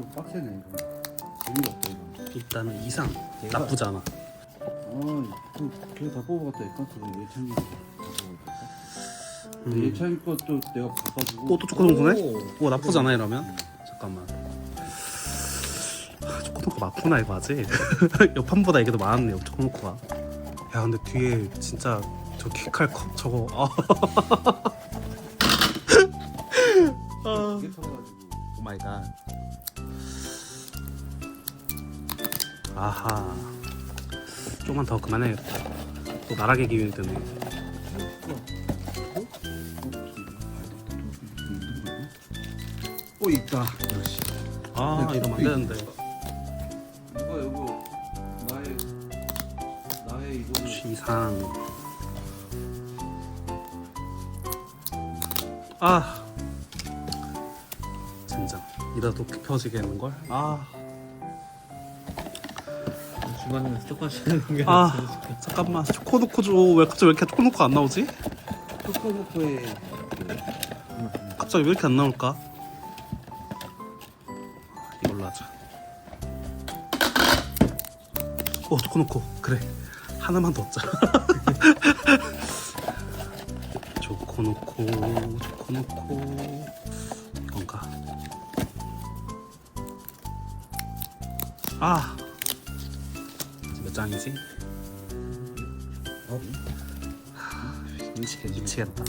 좀 빡세네 이거. 재미가 없다 이거. 일단은 이상 얘가- 나쁘지 않아. 아, 그 걔가 다 뽑아갔다니까. 그거 예찬이. 음. 예찬이 것도 내가 바꿔주고. 오, 또 초코동구네? 오. 오, 나쁘지 않아 이러면. 잠깐만. 아, 초코노코 맞구나 이거 아직. 옆판보다 이게 더 많았네 요 초코노코가. 야 근데 뒤에 진짜 저 키칼 컵 저거. 아. 아. 오 마이 갓. 아하. 조금만 더 그만해야겠다. 또 나락의 기운이 드네. 오 있다. 역시. 아 네, 이러면 안 되는데. 이거 이거 나의 나의 이거는 이상. 아. 진짜 이러다 펴지게 하는 걸. 아. 중간에 스톱 하시는 게 아. 아. 잠깐만 초코노코 줘왜 갑자기 왜 이렇게 초코노코 안 나오지? 초코노코의 갑자기 왜 이렇게 안 나올까? 이걸로 하자. 오 초코노코 그래 하나만 더 얻자. 초코노코 초코노코 이건가? 아. 어? 미치겠, 미치겠다.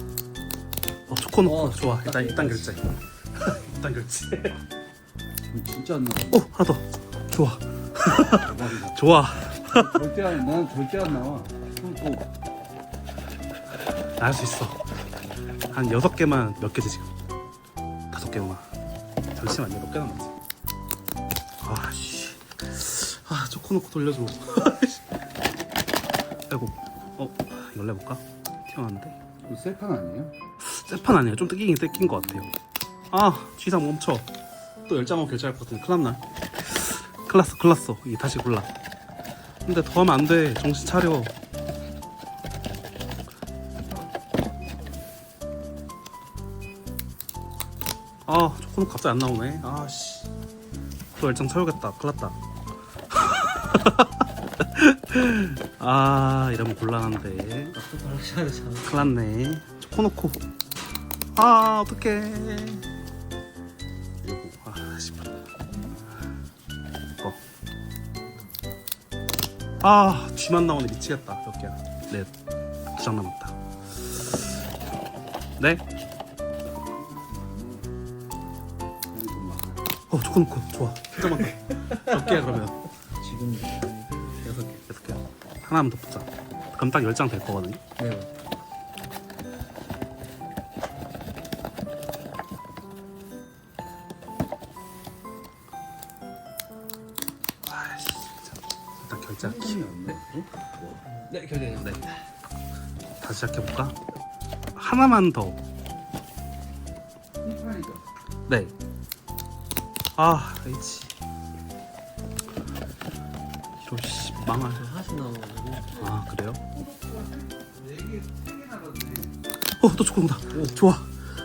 어, 초코노코 어, 좋아. 일단 일단 딱 결제. 일단 결제. 진짜 안 나와. 오 하나 더. 좋아. 대박이다. 좋아. 절대 안, 난 절대 안 나와. 알수 있어. 한 여섯 개만 몇 개지 지금? 다섯 개구나. 잠시만요. 몇개 남았지? 아 씨. 아 초코노코 돌려줘. 아이고. 어 이걸 내볼까? 튀어나왔는데. 이거 세판 아니에요? 세판 아니에요. 좀 뜯기긴 뜯긴 것 같아요. 아, 쥐상 멈춰. 또 열장하고 결제할 것 같은데 큰일 났나? 큰일 났어, 큰일 났어. 이 다시 골라. 근데 더 하면 안 돼. 정신 차려. 아, 초코는 갑자기 안 나오네. 아, 씨. 또 열장 채우겠다. 큰일 났다. 아, 이러면 곤란한데. 스톱 하셔야 되잖아. 큰일 났네. 초코노코. 아 어떡해. 아 이거 아 쥐만 나오네. 미치겠다. 몇 개야? 남았다. 네? 이거 막. 어 초코노코. 좋아. 한 장만 더몇 개야 그러면? 지금 하나만 더 붙자 그럼 딱열장될 거거든요 네. 아씨 진짜 일단 결제할게 세판이 안 나와. 네. 네. 다시 시작해볼까? 하나만 더. 네. 아, H. 이런 씨 망할. 저 하나씩 나와가지고. 아 그래요? 네개 세개 나갔네. 어, 또 초코다. 좋아.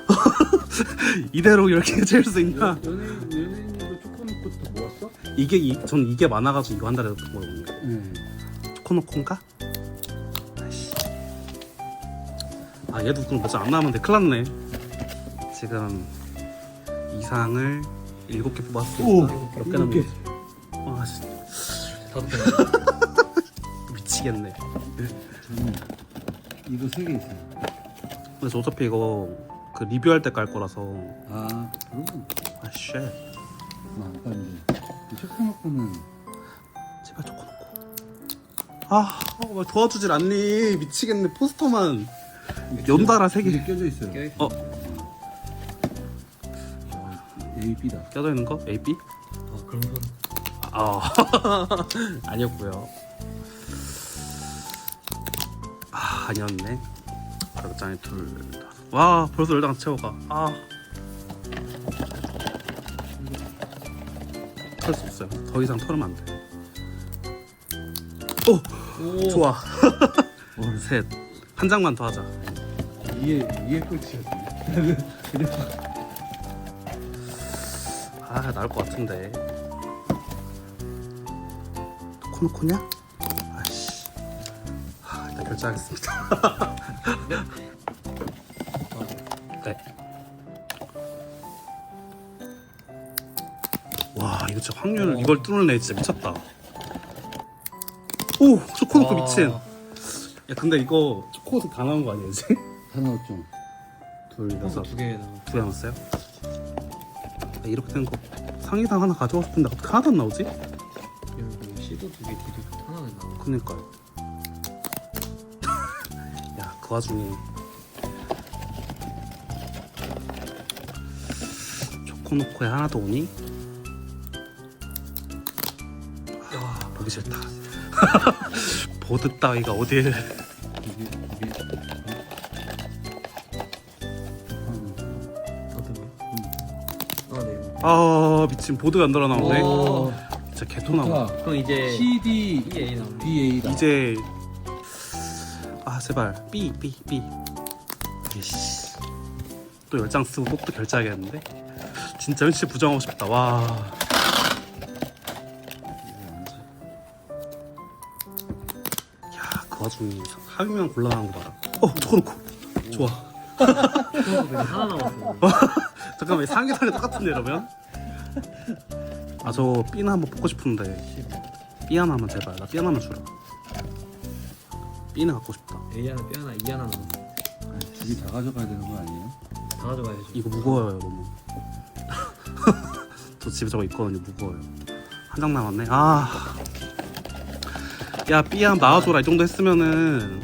이대로 이렇게 질수 있나? 연예인 연예인도 초코노코도 모았어? 이게 이, 전 이게 많아가지고 이거 한 달에 거거든요. 네. 초코노콘가? 아이씨. 아 얘도 그럼 몇장 안 나오는데 큰일 났네. 지금 이상을 일곱 개 뽑았어. 오, 몇개 남았지? 개. 아, 씨. 다섯 개. 미치겠네. 저는 이거 세 개 있어요. 저 어차피 이거 그 리뷰할 때 깔 거라서 아, 그러면 아 쉣. 아, 이제 이 초코노코는 제발 초코놓고 아, 어, 왜 도와주질 않니? 미치겠네. 포스터만 연달아 세 개. 껴져 있어요. 껴- 어, 아, A, B다. 껴져 있는 거? A, B? 어, 그런 건. 아, 아니었고요. 아, 아니었네. 다섯 장에 둘. 다섯. 와, 벌써 열장 채워가. 아. 털 수 없어요. 더 이상 털으면 안 돼. 오, 오. 좋아. 어, 셋. 한 장만 더 하자. 이게 이게 끝이었네. 아, 아 나올 것 같은데 코노코냐? 결제하겠습니다 네. 와 이거 진짜 확률 이걸 뚫네 진짜 미쳤다 오! 저 코노코 미친 야 근데 이거 초코도 다 나온 거 아니야 이제? 다 나왔죠. 둘 여섯 두개 나. 두개 남았어요? 아, 이렇게 된 거 상의상 하나 가져가고 싶은데 어떻게 하나도 안 나오지? 여기 C도 두 개, D도 하나는 나와. 그니까요 야 그 와중에 초코노코에 하나도 오니? 야 보기 싫다 보드 따위가 어딜? 아. 아 미친 보드가 안 달아 나오네 오. 진짜 개토 나와 좋다. 그럼 이제 CD EA 나오네. BA다. 이제 아 제발 B 이씨 또 열장 쓰고 꼭또 결제하겠는데 진짜 현실 부정하고 싶다 와 야, 그 와중에 하위만 곤란한 거 봐라. 어, 저거놓고. 좋아. 하나 남았어. 잠깐만, 상계단이 똑같은데, 이러면? 아, 저 B나 한번 뽑고 싶은데. B 하나만 제발. 나 B 하나만 주라. B는 갖고 싶다. A 하나, B 하나, E 하나 남았어. 두개 다 가져가야 되는 거 아니에요? 다 가져가야죠. 이거 무거워요, 너무. 저 집에 저거 있거든요, 무거워요. 한 장 남았네. 아. 야, B 한 나와줘라. 이 정도 했으면은.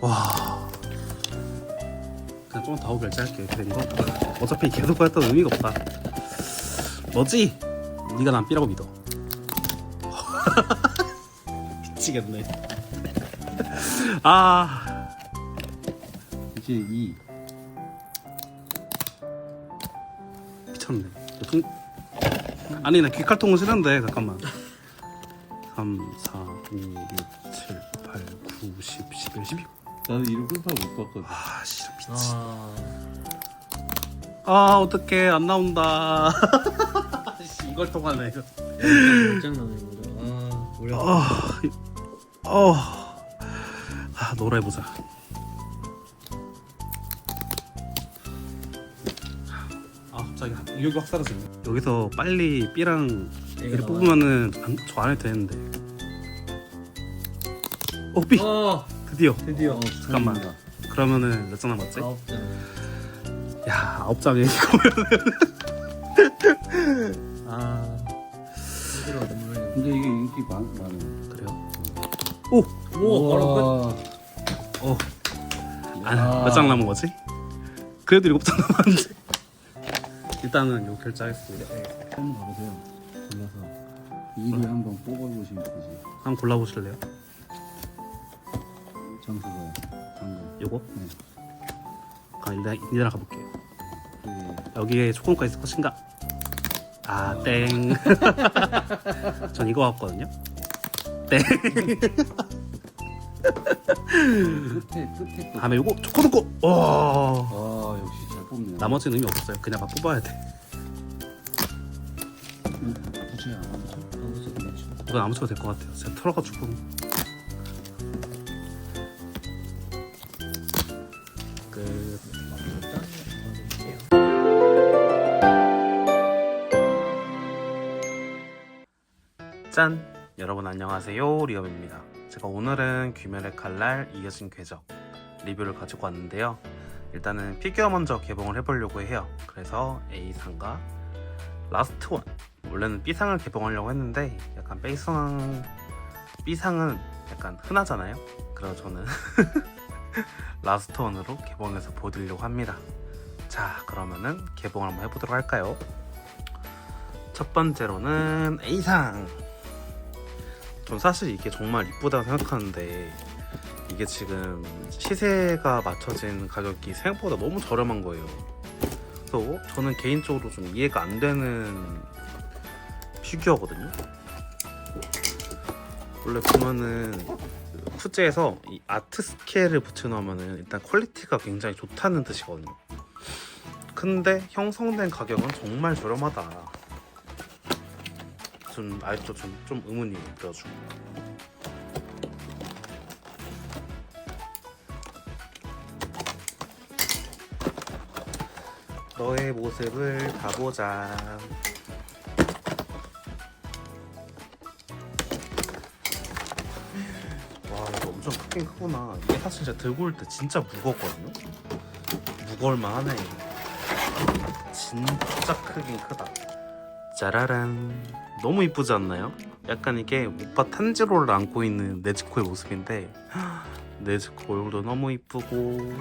그. 와. 그냥 조금 더 결제할게. 그래 이거 어차피 계속 했던 의미가 없다. 너지? 네가 난 B라고 믿어. 미치겠네. 아, 이제 E 미쳤네. 통... 아니 나 귀칼통은 싫은데 잠깐만. 3, 4, 5, 6, 7, 8, 9, 10, 11, 12. 나는 이런 꿀파 못 봤거든. 아, 싫어 미치. 아, 아 어떡해 안 나온다. 씨, 이걸 통하네 이거. 열장 나는 거 죠. 아, 우리 아, 이- 어, 아, 노래보자. 아, 갑자기 의욕이 확 사라지네. 여기서 빨리 B랑 나와. 뽑으면은 안, 저안 해도 되는데. 어, B! 어, 드디어. 드디어. 어, 잠깐만. 축하합니다. 그러면은 몇 장 남았지? 아홉 장. 야, 아홉 장에 이거면 근데 이게 인기 많, 많아요. 그래요? 오! 오, 바로 끝. 우와. 어, 아, 야. 몇장 남은 거지? 그래도 일곱 장 남았는데. 일단은 요 결제하겠습니다. 한번 가보세요. 골라서 2를 한번 뽑아보시면 되지. 한번 골라보실래요? 장소가요. 방금. 요거? 네. 아, 일단 인디나 가볼게요. 네. 여기에 초코가 있을 것인가? 아, 땡. 전 이거 왔거든요. 땡. 끝에 끝에 거. 다음에 요거 초코 넣고. 와. 아 역시 잘 뽑네요. 나머지는 의미 없어요. 그냥 막 뽑아야 돼. 음? 아무튼 그렇죠. 이건 아무 쳐도 될 것 같아요. 제가 털어가지고. 여러분 안녕하세요. 리엄입니다. 제가 오늘은 귀멸의 칼날 이어진 궤적 리뷰를 가지고 왔는데요. 일단은 피규어 먼저 개봉을 해보려고 해요. 그래서 A상과 라스트 원. 원래는 B상을 개봉하려고 했는데 약간 B상 B상은 약간 흔하잖아요. 그래서 저는 라스트 원으로 개봉해서 보여드리려고 합니다. 자 그러면은 개봉을 한번 해보도록 할까요? 첫 번째로는 A상 전 사실 이게 정말 이쁘다고 생각하는데 이게 지금 시세가 맞춰진 가격이 생각보다 너무 저렴한 거예요. 그래서 저는 개인적으로 좀 이해가 안 되는 피규어거든요. 원래 보면은 쿠즈에서 이 아트 스케일을 붙여놓으면 일단 퀄리티가 굉장히 좋다는 뜻이거든요. 근데 형성된 가격은 정말 저렴하다. 좀 아직도 좀, 좀 의문이 들어주고. 너의 모습을 봐보자. 와 이거 엄청 크긴 크구나. 이게 사실 제가 들고 올 때 진짜 무겁거든요. 무거울만 하네. 진짜 크긴 크다. 짜라란. 너무 이쁘지 않나요? 약간 이게 오빠 탄지로를 안고 있는 네즈코의 모습인데 네즈코 얼굴도 너무 이쁘고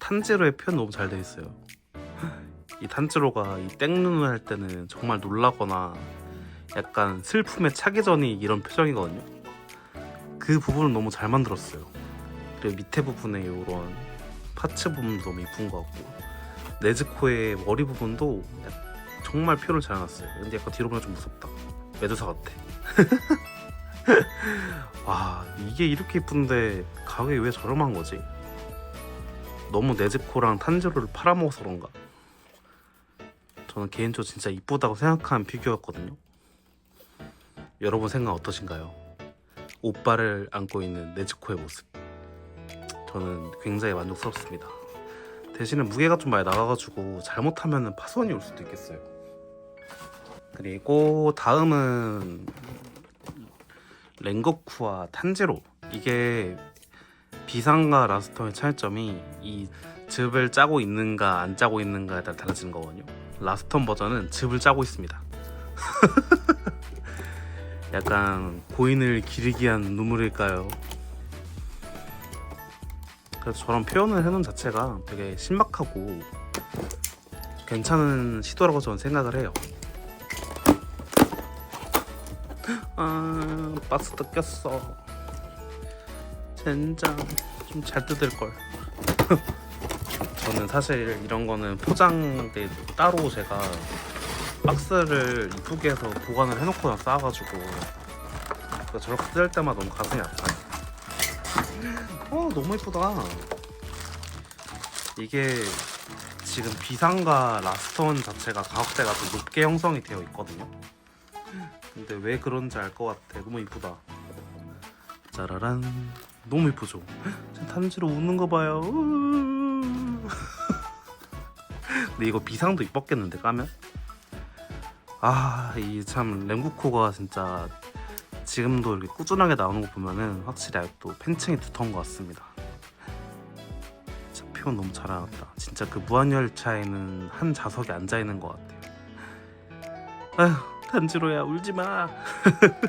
탄지로의 표현 너무 잘돼 있어요. 이 탄지로가 이 땡눈을 할 때는 정말 놀라거나 약간 슬픔에 차기 전이 이런 표정이거든요. 그 부분을 너무 잘 만들었어요. 그리고 밑에 부분에 이런 파츠 부분도 너무 이쁜 것 같고 네즈코의 머리 부분도 약- 정말 표현을 잘 해놨어요. 근데 약간 뒤로 보면 좀 무섭다. 메두사 같아. 와 이게 이렇게 이쁜데 가격이 왜 저렴한 거지? 너무 네즈코랑 탄지로를 팔아먹어서 그런가? 저는 개인적으로 진짜 이쁘다고 생각하는 피규어였거든요. 여러분 생각 어떠신가요? 오빠를 안고 있는 네즈코의 모습. 저는 굉장히 만족스럽습니다. 대신에 무게가 좀 많이 나가가지고 잘못하면 파손이 올 수도 있겠어요. 그리고 다음은 랭거쿠와 탄지로 이게 비상과 라스터의 차이점이 이 즙을 짜고 있는가 안 짜고 있는가에 따라 달라지는 거거든요. 라스턴 버전은 즙을 짜고 있습니다. 약간 고인을 기르기 위한 눈물일까요? 그래서 저런 표현을 해놓은 자체가 되게 신박하고 괜찮은 시도라고 저는 생각을 해요. 아, 박스 뜯겼어. 젠장 좀 잘 뜯을 걸. 저는 사실 이런 거는 포장돼 따로 제가 박스를 이쁘게 해서 보관을 해놓고 쌓아가지고 그러니까 저렇게 뜯을 때마다 너무 가슴이 아파요. 어 너무 이쁘다. 이게 지금 비상과 라스톤 자체가 가격대가 좀 높게 형성이 되어 있거든요. 근데 왜 그런지 알 것 같아. 너무 이쁘다. 짜라란. 너무 이쁘죠? 탄지로 웃는 거 봐요. 근데 이거 비상도 이뻤겠는데 까면? 아, 이 참 랭구코가 진짜 지금도 이렇게 꾸준하게 나오는 거 보면은 확실히 아직도 팬층이 두터운 것 같습니다. 표현 너무 잘 나왔다. 진짜 그 무한열차에는 한 좌석에 앉아 있는 것 같아요. 아휴, 단지로야 울지 마.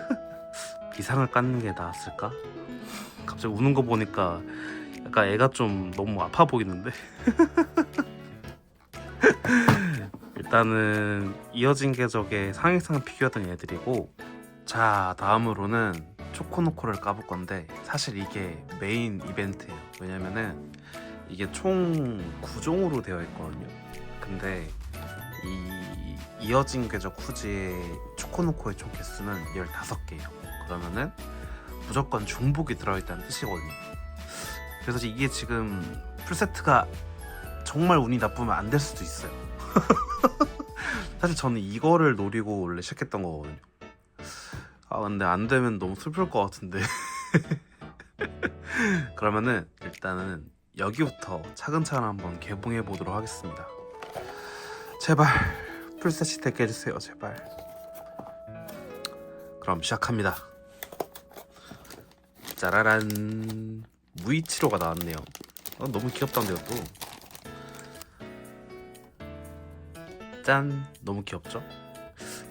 비상을 깎는 게 나았을까? 갑자기 우는 거 보니까 약간 애가 좀 너무 아파 보이는데. 일단은 이어진 궤적의 상위상 피규어던 애들이고 자 다음으로는 초코노코를 까볼 건데 사실 이게 메인 이벤트예요 왜냐면은 이게 총 9종으로 되어 있거든요 근데 이 이어진 궤적 후지의 초코노코의 총 개수는 15개예요 그러면은 무조건 중복이 들어있다는 뜻이거든요 그래서 이게 지금 풀세트가 정말 운이 나쁘면 안 될 수도 있어요 사실 저는 이거를 노리고 원래 시작했던 거거든요. 아 근데 안 되면 너무 슬플 것 같은데. 그러면은 일단은 여기부터 차근차근 한번 개봉해 보도록 하겠습니다. 제발 풀셋이 되게 해주세요, 제발. 그럼 시작합니다. 짜라란 무이치로가 나왔네요. 어, 너무 귀엽다는데요 또. 짠 너무 귀엽죠?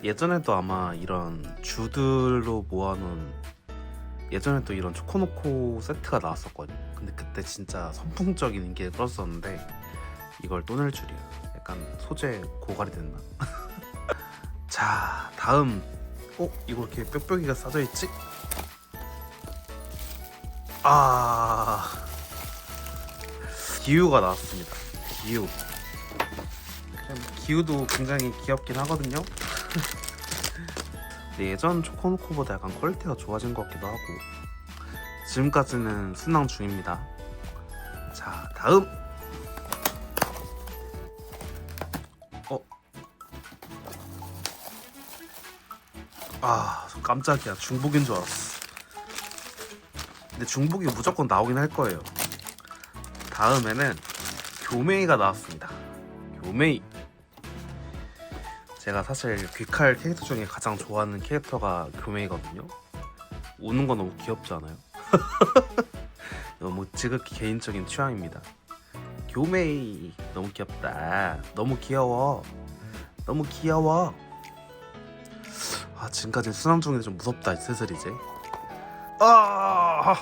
예전에도 아마 이런 주들로 모아놓은 예전에도 이런 초코노코 세트가 나왔었거든요 근데 그때 진짜 선풍적인 인기를 끌었었는데 이걸 또 낼 줄이야 약간 소재 고갈이 됐나? 자 다음 어? 이거 이렇게 뾱뾱이가 싸져 있지? 아 기우가 나왔습니다 기우 기우도 굉장히 귀엽긴 하거든요. 예전 초코노코보다 약간 퀄리티가 좋아진 것 같기도 하고 지금까지는 순항 중입니다. 자, 다음. 아, 깜짝이야. 중복인 줄 알았어. 근데 중복이 무조건 나오긴 할 거예요. 다음에는 교메이가 나왔습니다. 교메이. 제가 사실 귀칼 캐릭터 중에 가장 좋아하는 캐릭터가 교메이거든요. 우는 거 너무 귀엽지 않아요? 너무 지극히 개인적인 취향입니다. 교메이 너무 귀엽다. 너무 귀여워. 너무 귀여워. 아 지금까지 순항 중인데 좀 무섭다 슬슬 이제. 아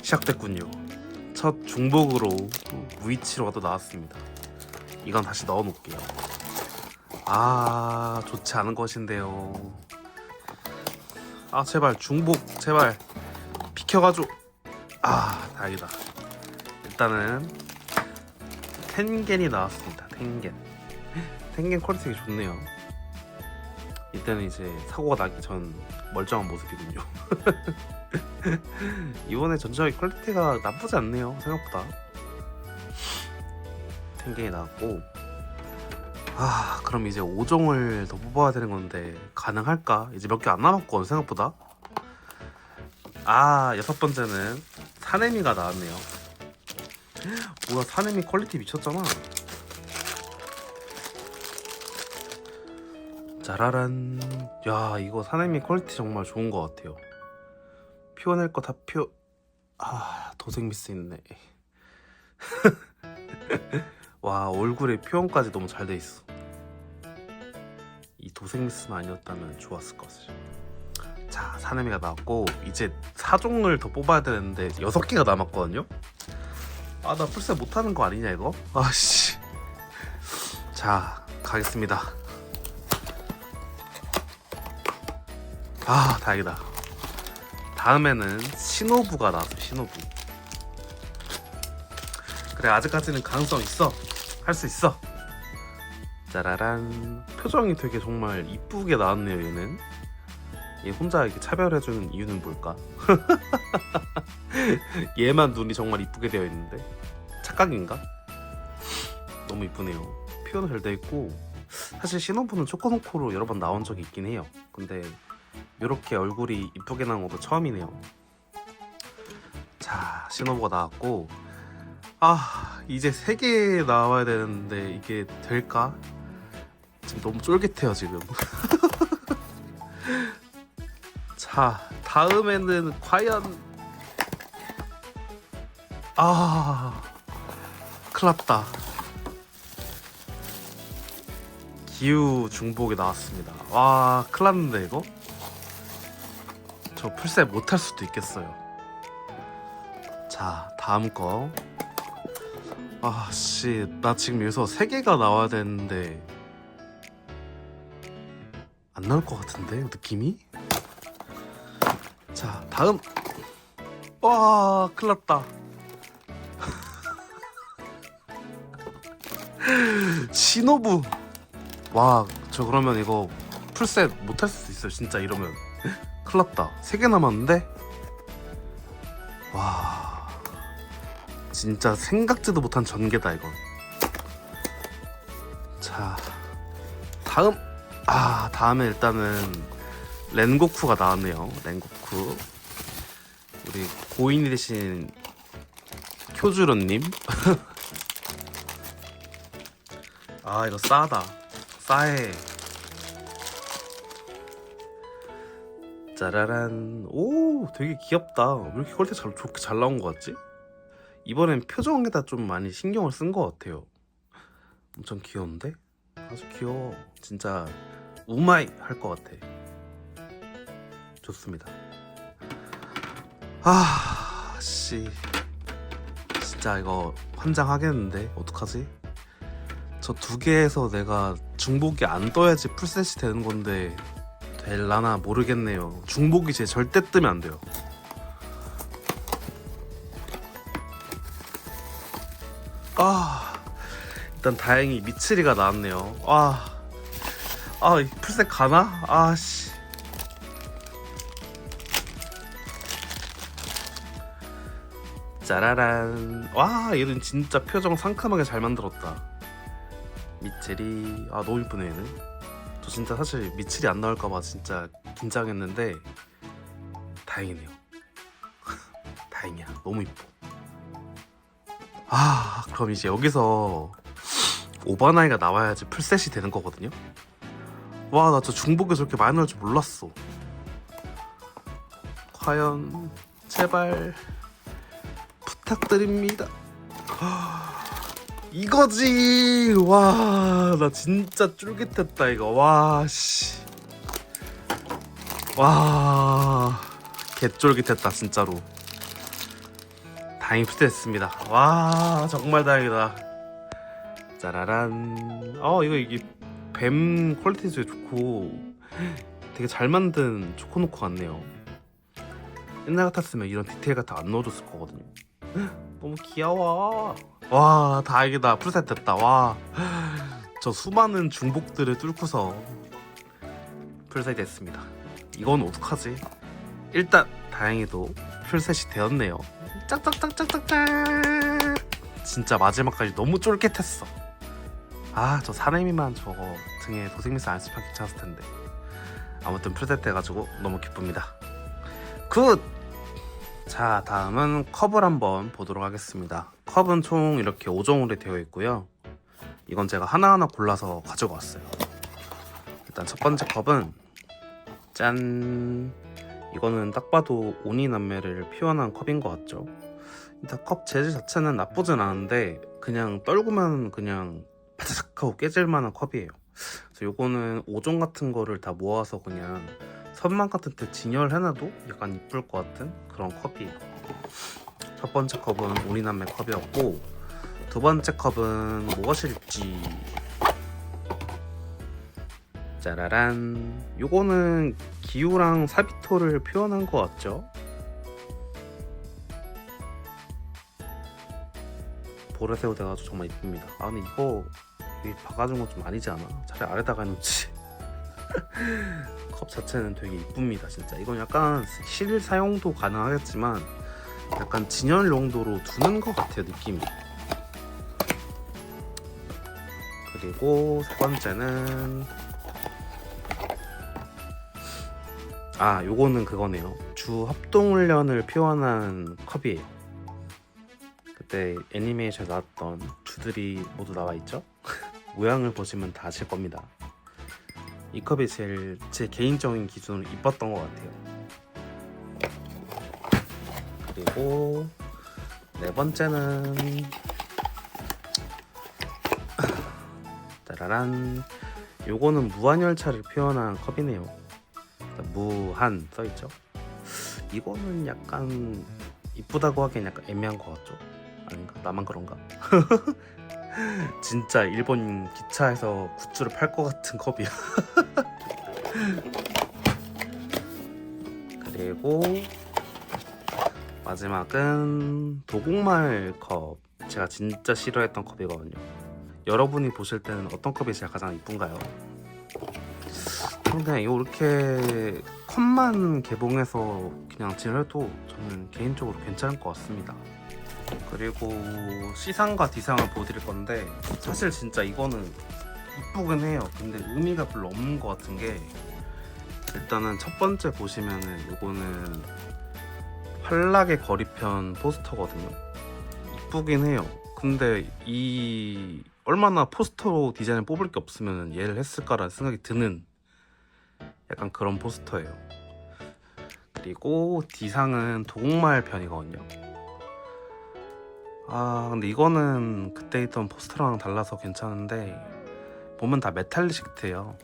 시작됐군요. 첫 중복으로 무이치로가 또 나왔습니다. 이건 다시 넣어놓을게요. 아 좋지 않은 것인데요. 아 제발 중복 제발 비켜가줘. 아 다행이다. 일단은 텐겐이 나왔습니다. 텐겐. 텐겐 퀄리티 좋네요. 이때는 이제 사고가 나기 전 멀쩡한 모습이군요. 이번에 전적인 퀄리티가 나쁘지 않네요. 생각보다. 텐겐이 나왔고 아 그럼 이제 5종을 더 뽑아야 되는 건데 가능할까? 이제 몇 개 안 남았거든 생각보다 아 여섯 번째는 사네미가 나왔네요 뭐야 사네미 퀄리티 미쳤잖아 짜라란 야 이거 사네미 퀄리티 정말 좋은 것 같아요 표현할 거 다 표... 아 도색 미스 있네 와 얼굴에 표현까지 너무 잘 돼 있어. 이 도색 미스만 아니었다면 좋았을 것을. 자 사내미가 나왔고 이제 사종을 더 뽑아야 되는데 여섯 개가 남았거든요. 아 나 풀세 못하는 거 아니냐 이거? 아씨. 자 가겠습니다. 아 다행이다. 다음에는 신호부가 나왔어 신호부. 그래 아직까지는 가능성 있어. 할 수 있어. 짜라란. 표정이 되게 정말 이쁘게 나왔네요 얘는. 얘 혼자 이렇게 차별해주는 이유는 뭘까? 얘만 눈이 정말 이쁘게 되어 있는데? 착각인가? 너무 이쁘네요. 표현 잘돼 있고. 사실 신혼부는 초코노코로 여러 번 나온 적이 있긴 해요. 근데 이렇게 얼굴이 이쁘게 나온 것도 처음이네요 자 신혼부가 나왔고 아 이제 세개 나와야 되는데 이게 될까? 지금 너무 쫄깃해요 지금. 자 다음에는 과연 아 큰일 났다. 기후 중복이 나왔습니다. 와 큰일 났는데 이거? 저 풀세 못할 수도 있겠어요. 자 다음 거. 아 씨 나 지금 여기서 세 개가 나와야 되는데. 안 나올 것 같은데 느낌이? 자 다음. 와 큰일 났다. 신호부. 와 저 그러면 이거 풀셋 못할 수도 있어요 진짜 이러면 큰일 났다 세개 남았는데 와 진짜 생각지도 못한 전개다 이건. 자 다음 아 다음에 일단은 렌고쿠가 나왔네요. 렌고쿠 우리 고인이 되신 쿄주로님. 아 이거 싸다. 싸해. 짜라란 오 되게 귀엽다. 왜 이렇게 퀄리티 잘 좋게 잘 나온 것 같지? 이번엔 표정에다 좀 많이 신경을 쓴 것 같아요. 엄청 귀여운데? 아주 귀여워. 진짜 우마이 할 것 같아. 좋습니다. 아, 씨. 진짜 이거 환장하겠는데? 어떡하지? 저 두 개에서 내가 중복이 안 떠야지 풀셋이 되는 건데 벨라나 모르겠네요. 중복이 제 절대 뜨면 안 돼요. 아 일단 다행히 미츠리가 나왔네요. 아아 아, 아 풀색 가나? 아씨. 짜라란. 와 얘는 진짜 표정 상큼하게 잘 만들었다. 미체리. 아 너무 이쁘네 얘는. 저 진짜 사실 미첼이 안 나올까봐 진짜 긴장했는데 다행이네요. 다행이야. 너무 이뻐. 아 그럼 이제 여기서 오바나이가 나와야지 풀셋이 되는 거거든요. 와 나 저 중복에 저렇게 많이 나올 줄 몰랐어. 과연 제발 부탁드립니다 이거지. 와 나 진짜 쫄깃했다 이거. 와씨. 와 개쫄깃했다 진짜로. 다행히 풀셋했습니다. 와 정말 다행이다. 짜라란. 어 이거 이게 뱀 퀄리티도 좋고 되게 잘 만든 초코노코 같네요. 옛날 같았으면 이런 디테일 같은 거안 넣어줬을 거거든요. 너무 귀여워 와 다행이다. 풀셋 됐다. 와 저 수많은 중복들을 뚫고서 풀셋이 됐습니다. 이건 어떡하지? 일단 다행히도 풀셋이 되었네요. 짝짝짝짝짝짝! 진짜 마지막까지 너무 쫄깃했어. 아 저 사내미만 저거 등에 도생미스 안 쓰면 괜찮았을 텐데. 아무튼 풀셋 돼가지고 너무 기쁩니다. 굿! 자 다음은 컵을 한번 보도록 하겠습니다 컵은 총 이렇게 5종으로 되어 있고요. 이건 제가 하나하나 골라서 가지고 왔어요. 일단 첫 번째 컵은 짠. 이거는 딱 봐도 오니 남매를 표현한 컵인 것 같죠? 일단 컵 재질 자체는 나쁘진 않은데 그냥 떨구면 그냥 바삭 하고 깨질 만한 컵이에요. 그래서 요거는 5종 같은 거를 다 모아서 그냥 선만 같은 데 진열해놔도 약간 이쁠 것 같은 그런 컵이에요. 첫 번째 컵은 우리남매 컵이었고 두 번째 컵은 무엇일지 짜라란 요거는 기우랑 사비토를 표현한 것 같죠? 보라새우 돼가지고 정말 이쁩니다. 아 근데 이거 이 박아준 건 좀 아니지 않아? 차라리 아래다가 해놓지. 컵 자체는 되게 이쁩니다 진짜 이건 약간 실 사용도 가능하겠지만 약간 진열 용도로 두는 것 같아요 느낌이. 그리고 세 번째는 아 요거는 그거네요. 주 합동훈련을 표현한 컵이에요. 그때 애니메이션에 나왔던 주들이 모두 나와 있죠? 모양을 보시면 다 아실 겁니다. 이 컵이 제일 제 개인적인 기준으로 이뻤던 것 같아요. 그리고 네 번째는 따라란 요거는 무한열차를 표현한 컵이네요. 무한 써있죠. 이거는 약간 이쁘다고 하기엔 약간 애매한 것 같죠? 아닌가? 나만 그런가? 진짜 일본 기차에서 굿즈를 팔 것 같은 컵이야. 그리고 마지막은 도곡말 컵. 제가 진짜 싫어했던 컵이거든요. 여러분이 보실 때는 어떤 컵이 제일 가장 이쁜가요? 이거 이렇게 컵만 개봉해서 그냥 진열해도 저는 개인적으로 괜찮을 것 같습니다. 그리고 C상과 D상을 보여드릴 건데 사실 진짜 이거는 이쁘긴 해요 근데 의미가 별로 없는 것 같은 게 일단은 첫 번째 보시면은 이거는 환락의 거리편 포스터거든요. 이쁘긴 해요. 근데 이 얼마나 포스터로 디자인을 뽑을 게 없으면 얘를 했을까라는 생각이 드는 약간 그런 포스터예요. 그리고 D상은 도곡마을 편이거든요. 아 근데 이거는 그때 있던 포스터랑 달라서 괜찮은데 보면 다 메탈리식돼요.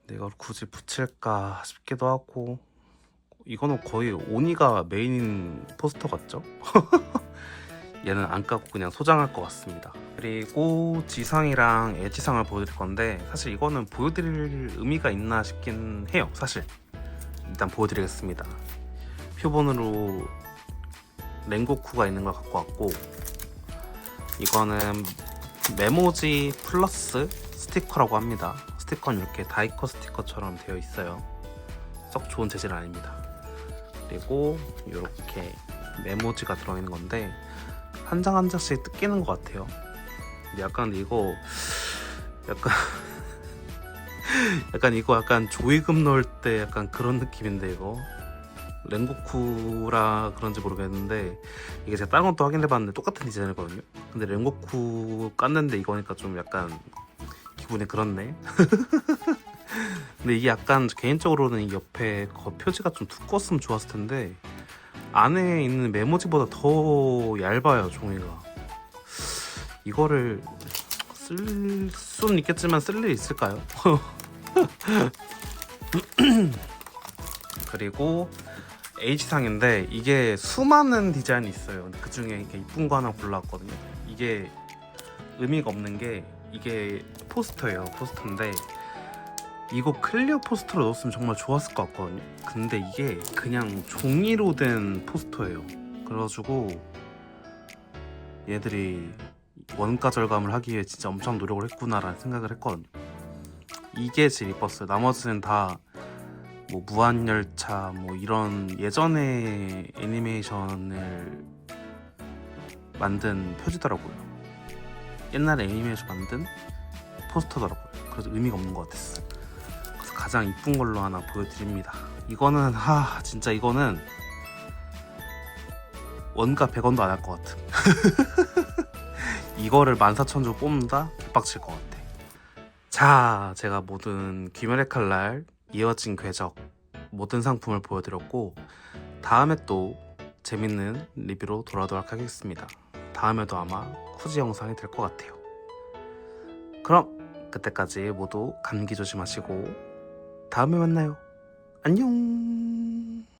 근데 이걸 굳이 붙일까 싶기도 하고 이거는 거의 오니가 메인 포스터 같죠? 얘는 안 까고 그냥 소장할 것 같습니다. 그리고 지상이랑 애지상을 보여드릴 건데 사실 이거는 보여드릴 의미가 있나 싶긴 해요 사실. 일단 보여드리겠습니다. 표본으로 랭고쿠가 있는 걸 갖고 왔고 이거는 메모지 플러스 스티커라고 합니다. 스티커는 이렇게 다이커 스티커처럼 되어 있어요. 썩 좋은 재질 아닙니다 그리고 이렇게 메모지가 들어있는 건데 한장한 장씩 뜯기는 것 같아요. 근데 약간 이거 약간 약간 이거 약간 조이금 넣을 때 약간 그런 느낌인데 이거 랭고쿠라 그런지 모르겠는데 이게 제가 다른 것도 확인해봤는데 똑같은 디자인이거든요. 근데 랭고쿠 깠는데 이거니까 좀 약간 기분이 그렇네. 근데 이게 약간 개인적으로는 이 옆에 거 표지가 좀 두꺼웠으면 좋았을 텐데 안에 있는 메모지보다 더 얇아요 종이가. 이거를 쓸 수는 있겠지만 쓸 일이 있을까요? 그리고 H상인데 이게 수많은 디자인이 있어요. 그 중에 이렇게 이쁜 거 하나 골라왔거든요. 이게 의미가 없는 게 이게 포스터예요. 포스터인데 이거 클리어 포스터로 넣었으면 정말 좋았을 것 같거든요. 근데 이게 그냥 종이로 된 포스터예요. 그래가지고 얘들이 원가 절감을 하기 위해 진짜 엄청 노력을 했구나라는 생각을 했거든요. 이게 제일 이뻤어요. 나머지는 다 뭐 무한열차 뭐 이런 예전의 애니메이션을 만든 표지더라고요. 옛날에 애니메이션 만든 포스터더라고요. 그래서 의미가 없는 것 같았어. 그래서 가장 이쁜 걸로 하나 보여드립니다. 이거는 하 진짜 이거는 원가 100원도 안 할 것 같은. 이거를 14,000주 뽑는다? 개빡칠 것 같아. 자, 제가 모든 귀멸의 칼날 이어진 궤적 모든 상품을 보여드렸고 다음에 또 재밌는 리뷰로 돌아오도록 하겠습니다. 다음에도 아마 쿠지 영상이 될 것 같아요. 그럼 그때까지 모두 감기 조심하시고 다음에 만나요. 안녕.